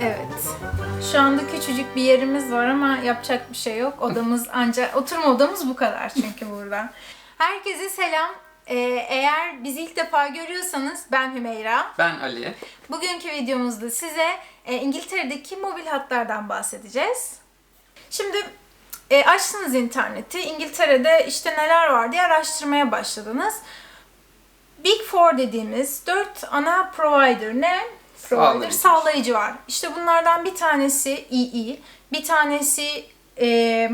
Evet. Şu anda küçücük bir yerimiz var ama yapacak bir şey yok. Odamız ancak oturma odamız bu kadar çünkü burada. Herkese selam. Ee, eğer bizi ilk defa görüyorsanız ben Hümeyra. Ben Ali. Bugünkü videomuzda size e, İngiltere'deki mobil hatlardan bahsedeceğiz. Şimdi e, açtınız interneti, İngiltere'de işte neler var diye araştırmaya başladınız. Big Four dediğimiz dört ana provider ne? Provider, Sağlayıcı. sağlayıcı var. İşte bunlardan bir tanesi EE, bir tanesi e,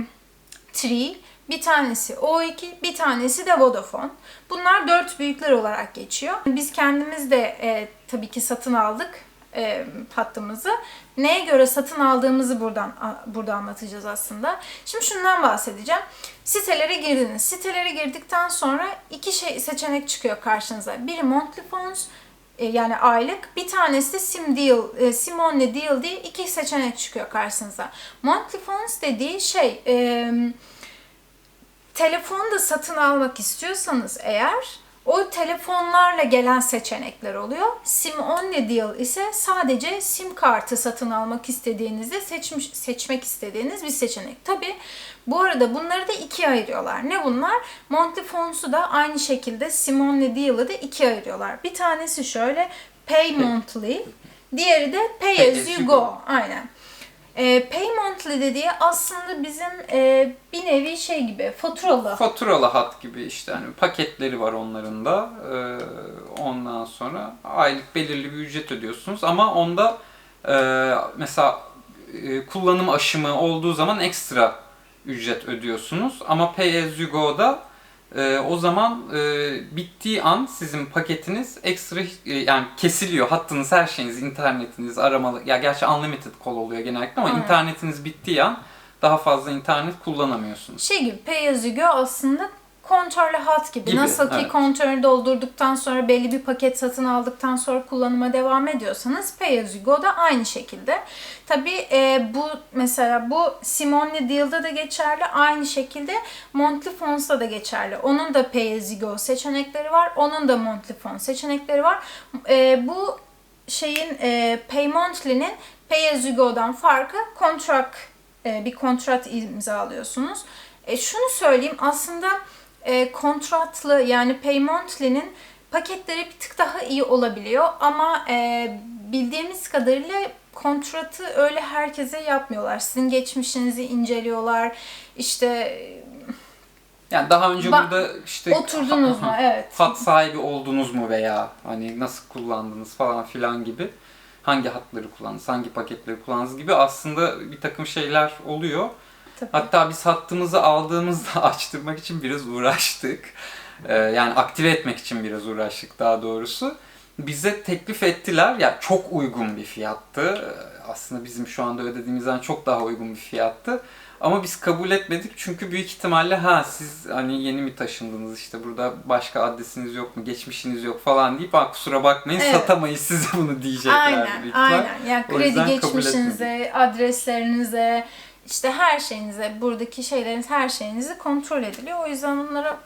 Tree, bir tanesi O2, bir tanesi de Vodafone. Bunlar dört büyükler olarak geçiyor. Biz kendimiz de e, tabii ki satın aldık e, hattımızı. Neye göre satın aldığımızı buradan a- burada anlatacağız aslında. Şimdi şundan bahsedeceğim. Sitelere girdiniz. Sitelere girdikten sonra iki şey seçenek çıkıyor karşınıza. Biri monthly phones yani aylık. Bir tanesi sim deal, e, sim only deal diye iki seçenek çıkıyor karşınıza. Monthly phones dediği şey e, telefonu da satın almak istiyorsanız eğer o telefonlarla gelen seçenekler oluyor. Sim only deal ise sadece sim kartı satın almak istediğinizde seçmiş, seçmek istediğiniz bir seçenek. Tabi bu arada bunları da ikiye ayırıyorlar. Ne bunlar? Monthly phones'u da aynı şekilde sim only deal'ı da ikiye ayırıyorlar. Bir tanesi şöyle pay monthly, diğeri de pay, as you go. Aynen. E, pay monthly dediği aslında bizim e, bir nevi şey gibi faturalı. Faturalı hat gibi işte hani paketleri var onların da. Ee, ondan sonra aylık belirli bir ücret ödüyorsunuz ama onda e, mesela e, kullanım aşımı olduğu zaman ekstra ücret ödüyorsunuz. Ama Pay As You Go'da e, o zaman e, bittiği an sizin paketiniz ekstra e, yani kesiliyor. Hattınız, her şeyiniz, internetiniz, aramalı. Ya gerçi unlimited call oluyor genellikle ama Aynen. internetiniz bittiği an daha fazla internet kullanamıyorsunuz. Şey gibi pay as you go aslında kontörlü hat gibi. Gibi, Nasıl ki evet. kontörü doldurduktan sonra belli bir paket satın aldıktan sonra kullanıma devam ediyorsanız pay as you go da aynı şekilde. Tabii e, bu mesela bu Simone Deal'da da geçerli. Aynı şekilde Monthly Phones'da da geçerli. Onun da pay as you go seçenekleri var. Onun da Monthly Phone seçenekleri var. E, bu şeyin e, Pay Monthly'nin Pay as you go'dan farkı kontrat e, bir kontrat imzalıyorsunuz. E, şunu söyleyeyim aslında e, kontratlı yani Pay Monthly'nin paketleri bir tık daha iyi olabiliyor ama e, bildiğimiz kadarıyla kontratı öyle herkese yapmıyorlar. Sizin geçmişinizi inceliyorlar. İşte Yani daha önce Ba- burada işte oturdunuz mu? Evet. hat sahibi oldunuz mu veya hani nasıl kullandınız falan filan gibi hangi hatları kullandınız, hangi paketleri kullandınız gibi aslında bir takım şeyler oluyor. Tabii. Hatta biz hattımızı aldığımızda açtırmak için biraz uğraştık. Ee, yani aktive etmek için biraz uğraştık daha doğrusu. Bize teklif ettiler. Ya çok uygun bir fiyattı. Ee, Aslında bizim şu anda ödediğimizden çok daha uygun bir fiyattı. Ama biz kabul etmedik çünkü büyük ihtimalle ha siz hani yeni mi taşındınız işte burada başka adresiniz yok mu, geçmişiniz yok falan deyip ha kusura bakmayın Evet. satamayız size bunu diyecekler Aynen, aynen. Yani kredi geçmişinize, adreslerinize, işte her şeyinize, buradaki şeyleriniz, her şeyinizi kontrol ediliyor. O yüzden onlara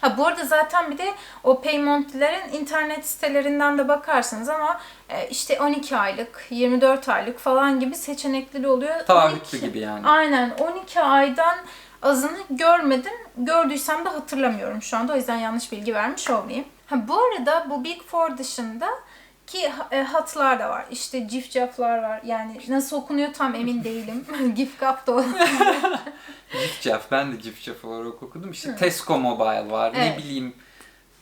Ha bu arada zaten bir de o payment'lerin internet sitelerinden de bakarsınız ama e, işte 12 aylık, 24 aylık falan gibi seçenekleri oluyor. Taahhütlü 12 gibi yani. Aynen 12 aydan azını görmedim. Gördüysem de hatırlamıyorum şu anda. O yüzden yanlış bilgi vermiş olmayayım. Ha, bu arada bu Big Four dışında ki e, hatlar da var. İşte Gifjaflar var. Yani nasıl okunuyor tam emin değilim. Gifgaf da olabilir. Cifcaf, ben de Cifcaf olarak okudum. İşte Tesco Mobile var, ne Evet. bileyim.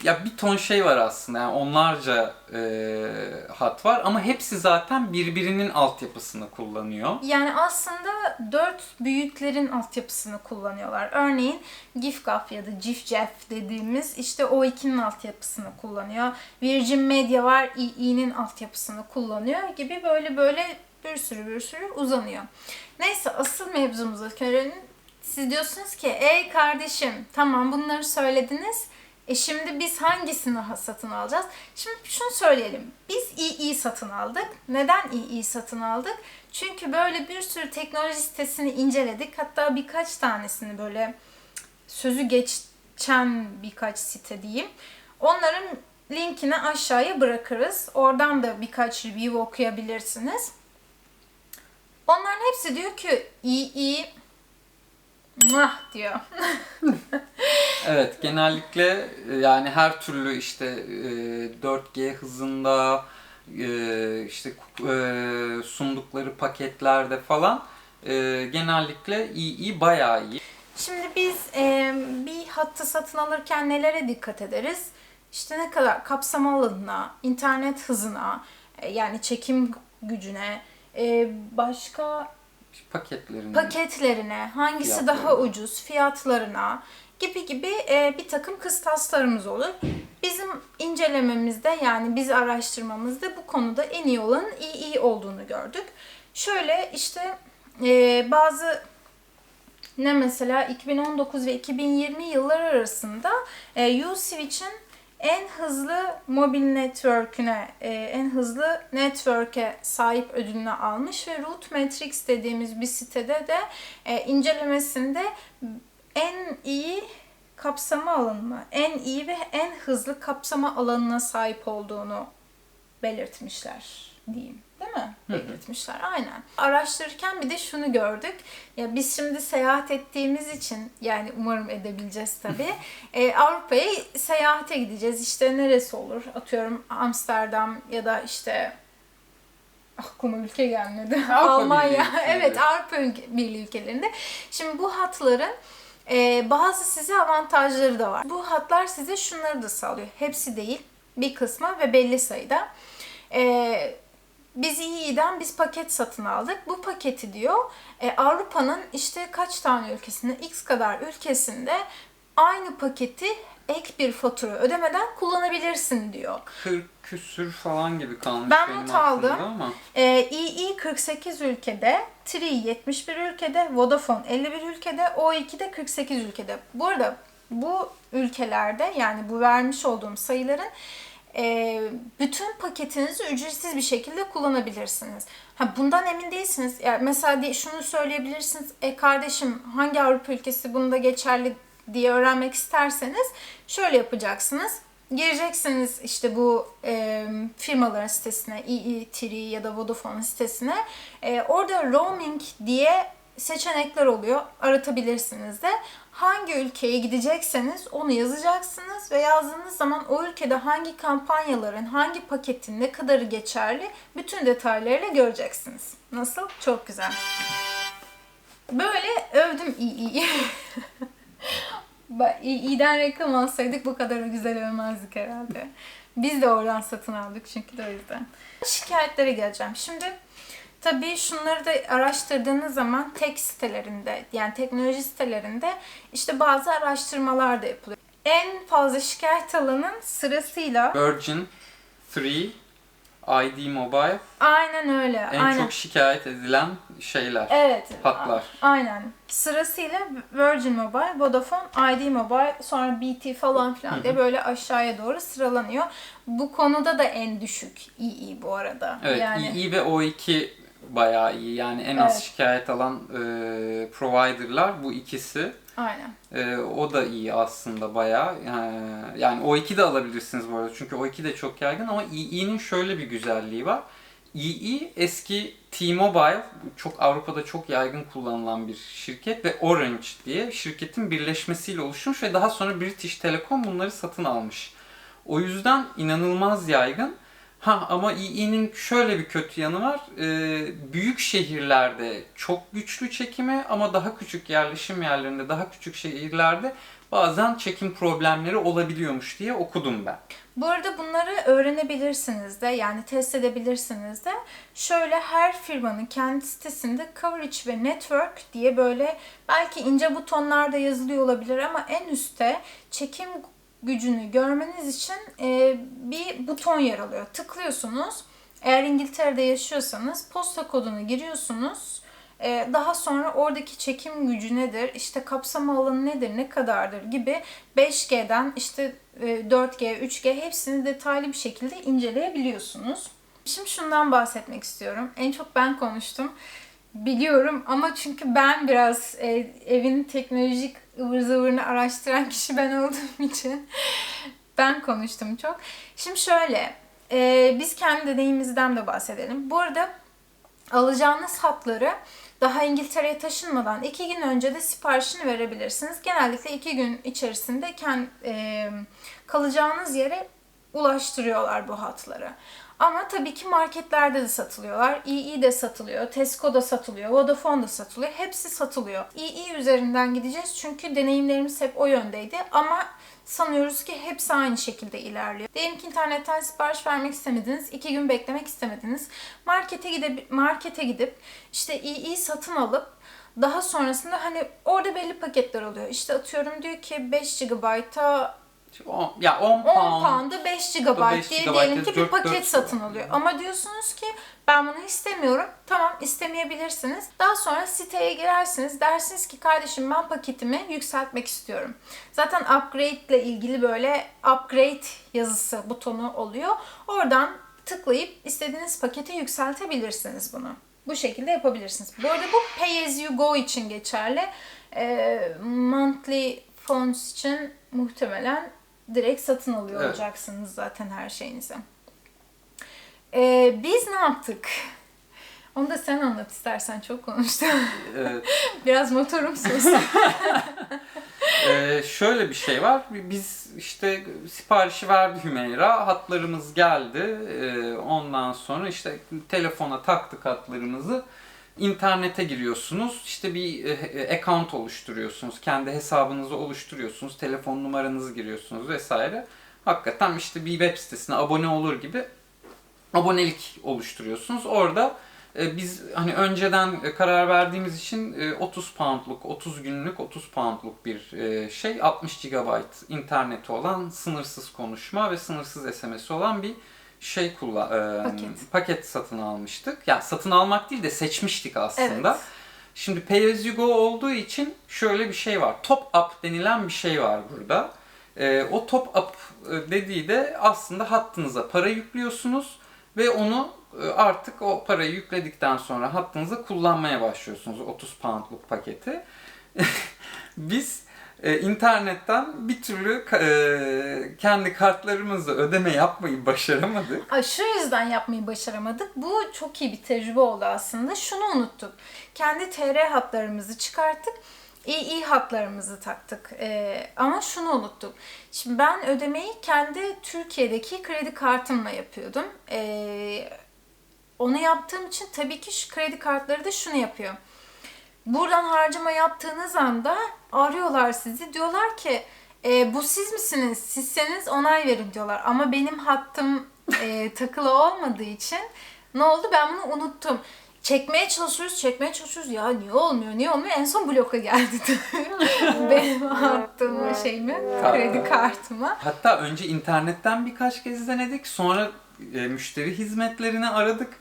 Ya bir ton şey var aslında. Yani onlarca e, hat var ama hepsi zaten birbirinin altyapısını kullanıyor. Yani aslında dört büyüklerin altyapısını kullanıyorlar. Örneğin Gifgaf ya da Gifjaf dediğimiz işte o ikinin altyapısını kullanıyor. Virgin Media var, EE'nin altyapısını kullanıyor gibi böyle böyle bir sürü bir sürü uzanıyor. Neyse asıl mevzumuza gelelim. Siz diyorsunuz ki ey kardeşim tamam bunları söylediniz. E şimdi biz hangisini ha- satın alacağız? Şimdi şunu söyleyelim. Biz EE satın aldık. Neden EE satın aldık? Çünkü böyle bir sürü teknoloji sitesini inceledik. Hatta birkaç tanesini böyle sözü geçen birkaç site diyeyim. Onların linkini aşağıya bırakırız. Oradan da birkaç review okuyabilirsiniz. Onların hepsi diyor ki iyi iyi diyor. Evet genellikle e, yani her türlü işte e, 4G hızında e, işte e, sundukları paketlerde falan e, genellikle iyi, iyi bayağı iyi. Şimdi biz e, bir hattı satın alırken nelere dikkat ederiz? İşte ne kadar kapsam alanına, internet hızına, e, yani çekim gücüne, e, başka Paketlerini paketlerine, hangisi Fiyatlarına. daha ucuz, fiyatlarına gibi gibi e, bir takım kıstaslarımız olur. Bizim incelememizde yani biz araştırmamızda bu konuda en iyi olanın iyi iyi olduğunu gördük. Şöyle işte e, bazı ne mesela 2019 ve 2020 yılları arasında e, U-Switch'in en hızlı mobil network'üne, e, en hızlı network'e sahip ödülünü almış ve Root Matrix dediğimiz bir sitede de e, incelemesinde en iyi kapsama alanına, en iyi ve en hızlı kapsama alanına sahip olduğunu belirtmişler diyeyim. Mi? Hı hı. Belirtmişler. Aynen. Araştırırken bir de şunu gördük. Ya biz şimdi seyahat ettiğimiz için yani umarım edebileceğiz tabii. e, Avrupa'ya seyahate gideceğiz. İşte neresi olur? Atıyorum Amsterdam ya da işte aklıma ülke gelmedi. Almanya. Evet Avrupa Birliği ülkelerinde. Şimdi bu hatların e, bazı size avantajları da var. Bu hatlar size şunları da sağlıyor. Hepsi değil. Bir kısmı ve belli sayıda. E, biz İİ'den biz paket satın aldık. Bu paketi diyor e, Avrupa'nın işte kaç tane ülkesinde, x kadar ülkesinde aynı paketi ek bir fatura ödemeden kullanabilirsin diyor. 40 küsür falan gibi kalmış Ben not aldım. ama Ee, II 48 ülkede, Tri 71 ülkede, Vodafone 51 ülkede, O2 de 48 ülkede. Bu arada bu ülkelerde yani bu vermiş olduğum sayıların e, bütün paketinizi ücretsiz bir şekilde kullanabilirsiniz. Ha, bundan emin değilsiniz. Yani mesela şunu söyleyebilirsiniz. E kardeşim hangi Avrupa ülkesi bunda geçerli diye öğrenmek isterseniz şöyle yapacaksınız. Gireceksiniz işte bu e, firmaların sitesine, EE, Tri ya da Vodafone sitesine. E, orada roaming diye seçenekler oluyor. Aratabilirsiniz de. Hangi ülkeye gidecekseniz onu yazacaksınız ve yazdığınız zaman o ülkede hangi kampanyaların, hangi paketin ne kadarı geçerli bütün detaylarıyla göreceksiniz. Nasıl? Çok güzel. Böyle övdüm iyi. İyiden reklam alsaydık bu kadar güzel övmezdik herhalde. Biz de oradan satın aldık çünkü de o yüzden. Şikayetlere geleceğim. Şimdi tabii şunları da araştırdığınız zaman tek sitelerinde yani teknoloji sitelerinde işte bazı araştırmalar da yapılıyor. En fazla şikayet alanın sırasıyla Virgin 3 ID Mobile aynen öyle. en aynen. çok şikayet edilen şeyler. Evet. Hatlar. a- Aynen. Sırasıyla Virgin Mobile, Vodafone, ID Mobile, sonra BT falan filan diye böyle aşağıya doğru sıralanıyor. Bu konuda da en düşük iyi bu arada. Evet, yani EE ve O2 bayağı iyi. Yani en az Evet. şikayet alan e, providerlar bu ikisi. aynen. E, o da iyi aslında bayağı. E, yani O2 de alabilirsiniz bu arada. Çünkü O2 de çok yaygın ama EE'nin şöyle bir güzelliği var. EE eski T-Mobile çok Avrupa'da çok yaygın kullanılan bir şirket ve Orange diye şirketin birleşmesiyle oluşmuş ve daha sonra British Telecom bunları satın almış. O yüzden inanılmaz yaygın. Ha ama EE'nin şöyle bir kötü yanı var. Ee, büyük şehirlerde çok güçlü çekimi ama daha küçük yerleşim yerlerinde, daha küçük şehirlerde bazen çekim problemleri olabiliyormuş diye okudum ben. Bu arada bunları öğrenebilirsiniz de yani test edebilirsiniz de. Şöyle her firmanın kendi sitesinde coverage ve network diye böyle belki ince butonlarda yazılıyor olabilir ama en üstte çekim gücünü görmeniz için e, bir buton yer alıyor. Tıklıyorsunuz. Eğer İngiltere'de yaşıyorsanız posta kodunu giriyorsunuz. E, daha sonra oradaki çekim gücü nedir, işte kapsama alanı nedir, ne kadardır gibi 5G'den işte e, 4G, 3G hepsini detaylı bir şekilde inceleyebiliyorsunuz. Şimdi şundan bahsetmek istiyorum. En çok ben konuştum. Biliyorum ama çünkü ben biraz e, evin teknolojik ıvır zıvırını araştıran kişi ben olduğum için ben konuştum çok. Şimdi şöyle, e, biz kendi deneyimimizden de bahsedelim. Bu arada alacağınız hatları daha İngiltere'ye taşınmadan iki gün önce de siparişini verebilirsiniz. Genellikle iki gün içerisinde kend, e, kalacağınız yere ulaştırıyorlar bu hatları. Ama tabii ki marketlerde de satılıyorlar. EE de satılıyor, Tesco'da satılıyor, Vodafone da satılıyor. Hepsi satılıyor. EE üzerinden gideceğiz çünkü deneyimlerimiz hep o yöndeydi. Ama sanıyoruz ki hepsi aynı şekilde ilerliyor. Diyelim ki internetten sipariş vermek istemediniz, iki gün beklemek istemediniz. Markete gidip, markete gidip işte EE satın alıp daha sonrasında hani orada belli paketler oluyor. İşte atıyorum diyor ki 5 GB'a On- ya 10 10 pound. pound'a 5 GB 5 diye GB diyelim ki bir paket dört satın GB. alıyor. Ama diyorsunuz ki ben bunu istemiyorum. Tamam istemeyebilirsiniz. Daha sonra siteye girersiniz. Dersiniz ki kardeşim ben paketimi yükseltmek istiyorum. Zaten upgrade ile ilgili böyle upgrade yazısı butonu oluyor. Oradan tıklayıp istediğiniz paketi yükseltebilirsiniz bunu. Bu şekilde yapabilirsiniz. Bu arada bu pay as you go için geçerli. Ee, monthly phones için muhtemelen direkt satın alıyor Evet. olacaksınız zaten her şeyinizi. Ee, biz ne yaptık? Onu da sen anlat istersen çok konuştum. Evet. Biraz motorum sustu. Ee, şöyle bir şey var. Biz işte siparişi verdi Hümeyra. Hatlarımız geldi. Ee, ondan sonra işte telefona taktık hatlarımızı. İnternete giriyorsunuz. İşte bir e, account oluşturuyorsunuz. Kendi hesabınızı oluşturuyorsunuz. Telefon numaranızı giriyorsunuz vesaire. Hakikaten işte bir web sitesine abone olur gibi abonelik oluşturuyorsunuz. Orada e, biz hani önceden e, karar verdiğimiz için e, 30 poundluk, 30 günlük 30 poundluk bir e, şey 60 GB interneti olan sınırsız konuşma ve sınırsız SMS olan bir şey kullan e, Paket. paket satın almıştık. Ya satın almak değil de seçmiştik aslında. Evet. Şimdi pay as you go olduğu için şöyle bir şey var. Top up denilen bir şey var burada. Ee, o top up e, dediği de aslında hattınıza para yüklüyorsunuz ve onu e, artık o parayı yükledikten sonra hattınıza kullanmaya başlıyorsunuz 30 poundluk paketi. Biz e, internetten bir türlü e, kendi kartlarımızla ödeme yapmayı başaramadık. Ay, Şu yüzden yapmayı başaramadık. Bu çok iyi bir tecrübe oldu aslında. Şunu unuttuk. Kendi TR hatlarımızı çıkarttık. İyi hatlarımızı taktık. Ee, ama şunu unuttuk. Şimdi ben ödemeyi kendi Türkiye'deki kredi kartımla yapıyordum. Ee, onu yaptığım için tabii ki şu kredi kartları da şunu yapıyor. Buradan harcama yaptığınız anda arıyorlar sizi. Diyorlar ki e, bu siz misiniz? Sizseniz onay verin diyorlar. Ama benim hattım e, takılı olmadığı için ne oldu? Ben bunu unuttum. Çekmeye çalışıyoruz, çekmeye çalışıyoruz. Ya niye olmuyor, niye olmuyor? En son bloka geldi. benim hattımı, şeyimi, kredi kartıma. Hatta önce internetten birkaç kez denedik. Sonra e, müşteri hizmetlerini aradık.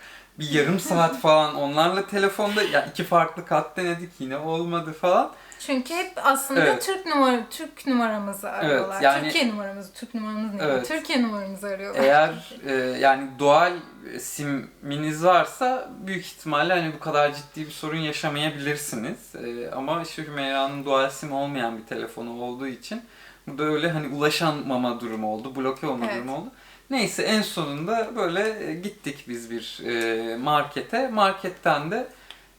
Bir yarım saat falan onlarla telefonda ya iki farklı kat denedik yine olmadı falan. Çünkü hep aslında Evet. Türk numara Türk numaramızı arıyorlar. yani- Türkiye numaramızı, Türk numaramız ne? Evet. Türkiye numaramızı arıyorlar. Eğer e, yani doğal siminiz varsa büyük ihtimalle hani bu kadar ciddi bir sorun yaşamayabilirsiniz. E, ama işte Hümeyra'nın doğal sim olmayan bir telefonu olduğu için bu da öyle hani ulaşamama durumu oldu, bloke olma Evet. durumu oldu. Neyse en sonunda böyle e, gittik biz bir e, markete. Marketten de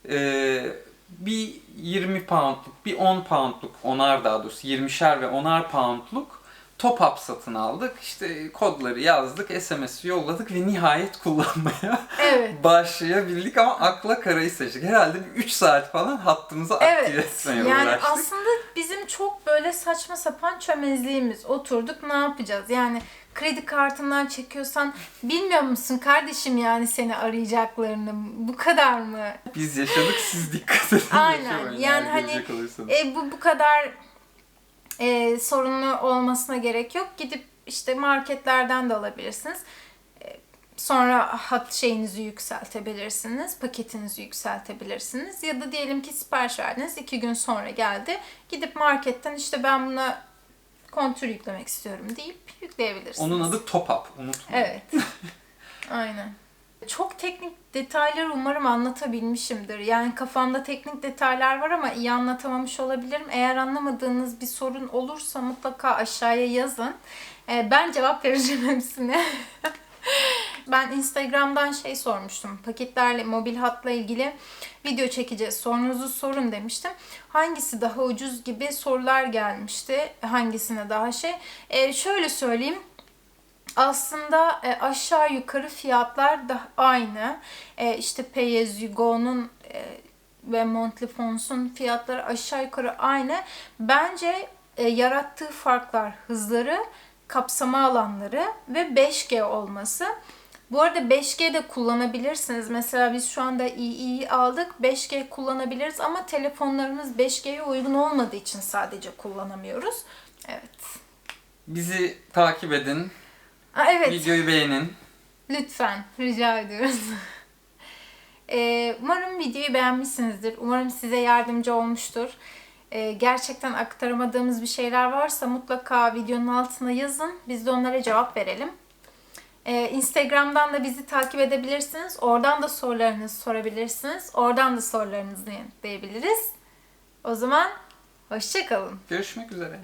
e, bir 20 poundluk, bir 10 poundluk, onar daha doğrusu 20'şer ve onar poundluk top up satın aldık. İşte kodları yazdık, SMS'i yolladık ve nihayet kullanmaya Evet. başlayabildik ama akla karayı seçtik. Herhalde bir 3 saat falan hattımızı aktive Evet. etmeye Yani uğraştık. aslında bizim çok böyle saçma sapan çömezliğimiz. Oturduk ne yapacağız? Yani kredi kartından çekiyorsan bilmiyor musun kardeşim yani seni arayacaklarını? Bu kadar mı? Biz yaşadık, siz dikkat edin. Aynen. Yani hani. E, bu bu kadar e, sorunlu olmasına gerek yok. Gidip işte marketlerden de alabilirsiniz. E, Sonra hat şeyinizi yükseltebilirsiniz, paketinizi yükseltebilirsiniz. Ya da diyelim ki sipariş verdiniz, iki gün sonra geldi. Gidip marketten işte ben buna kontür yüklemek istiyorum deyip yükleyebilirsiniz. Onun adı top up. Unutmayın. Evet. Aynen. Çok teknik detayları umarım anlatabilmişimdir. Yani kafamda teknik detaylar var ama iyi anlatamamış olabilirim. Eğer anlamadığınız bir sorun olursa mutlaka aşağıya yazın. Ee, ben cevap vereceğim hepsine. Ben Instagram'dan şey sormuştum. Paketlerle, mobil hatla ilgili video çekeceğiz. Sorunuzu sorun demiştim. Hangisi daha ucuz gibi sorular gelmişti. Hangisine daha şey. Ee, şöyle söyleyeyim. Aslında e, aşağı yukarı fiyatlar da aynı. E, işte Pay As e, ve Monthly Fonts'un fiyatları aşağı yukarı aynı. Bence e, yarattığı farklar hızları, kapsama alanları ve 5G olması. Bu arada 5G de kullanabilirsiniz. Mesela biz şu anda İİ'yi aldık. 5G kullanabiliriz ama telefonlarımız 5G'ye uygun olmadığı için sadece kullanamıyoruz. Evet. Bizi takip edin. Aa, evet. Videoyu beğenin. Lütfen rica ediyoruz. Ee, umarım videoyu beğenmişsinizdir. Umarım size yardımcı olmuştur. Ee, gerçekten aktaramadığımız bir şeyler varsa mutlaka videonun altına yazın. Biz de onlara cevap verelim. Ee, Instagram'dan da bizi takip edebilirsiniz. Oradan da sorularınızı sorabilirsiniz. Oradan da sorularınızı yanıtlayabiliriz. O zaman hoşçakalın. Görüşmek üzere.